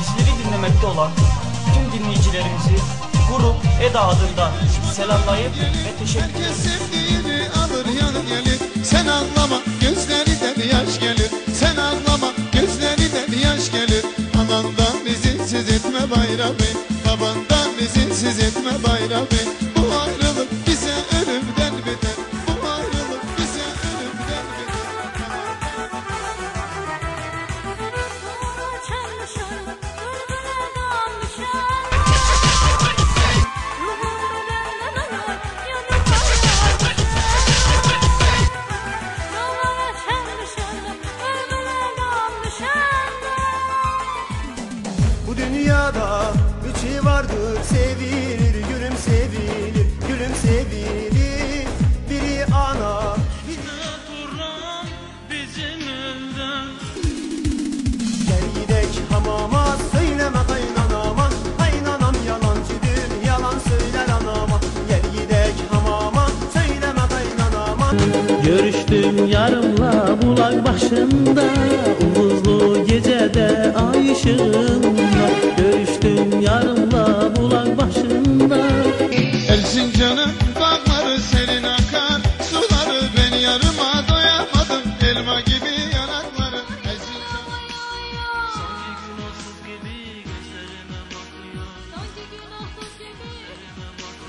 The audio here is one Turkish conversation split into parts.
Bizleri dinlemekte olan tüm dinleyicilerimizi Grup Eda adından selamlayıp ve teşekkür ederim. İzinsiz etme bayramı Babandan izinsiz etme bayramı dünyada. Üçü vardır sevilir gülüm sevilir gülüm sevilir. Biri ana. Gel gidek hamama söyleme kaynanama. Kaynanam yalancıdır yalan söyler anama. Gel gidek hamama söyleme kaynanama. Görüştüm yarımla bulak başında Umuzlu gecede ay ışığında yarıma doyamadım. Elma gibi yanakları Elsin canım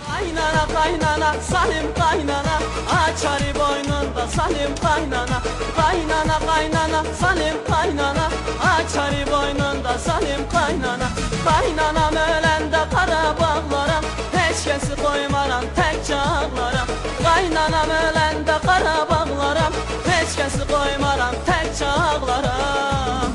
Kaynana kaynana salim kaynana. Açarı boynunda salim kaynana. Kaynana kaynana salim kaynana. Açarı boynunda salim kaynana. Kaynanam qara bağlaram Heç kəsi qoymaram təkcə ağlaram